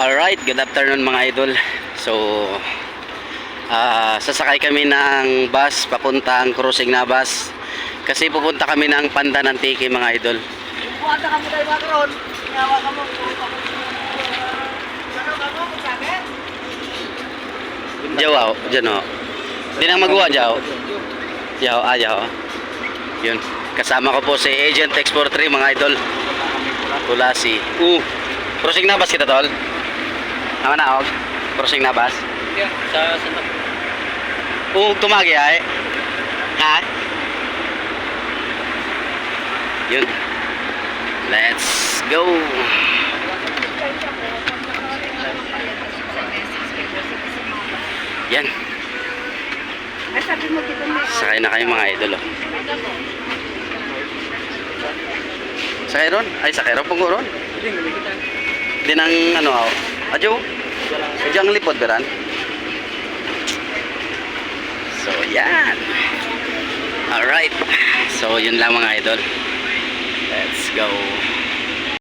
Alright, good afternoon mga idol. So, ah sasakay kami ng bus papuntang Cruising na bus. Kasi pupunta kami ng Pandan Antique mga idol. Kuwanta ka mo tayo makaroon. Yawa ka mo. mo. Ano oh, dyan o. Di nang magawa, Diyaw. Diyaw, ah, Diyaw. Yun. Kasama ko po si Agent X43 mga idol. Kulasi. Uh, Cruising na bus kita tol. Tama na, og. Cruising na bus. Sa Santa Uh, tumagi ay. Ha? Yun. Let's go. Yan. Sakay na kayo mga idol. Oh. Sakay ron? Ay, sakay ron. Pungo ron. Di nang ano ako. Adyo. Ang lipod, beran. So, yan. Alright. So, yun lang mga idol. Let's go.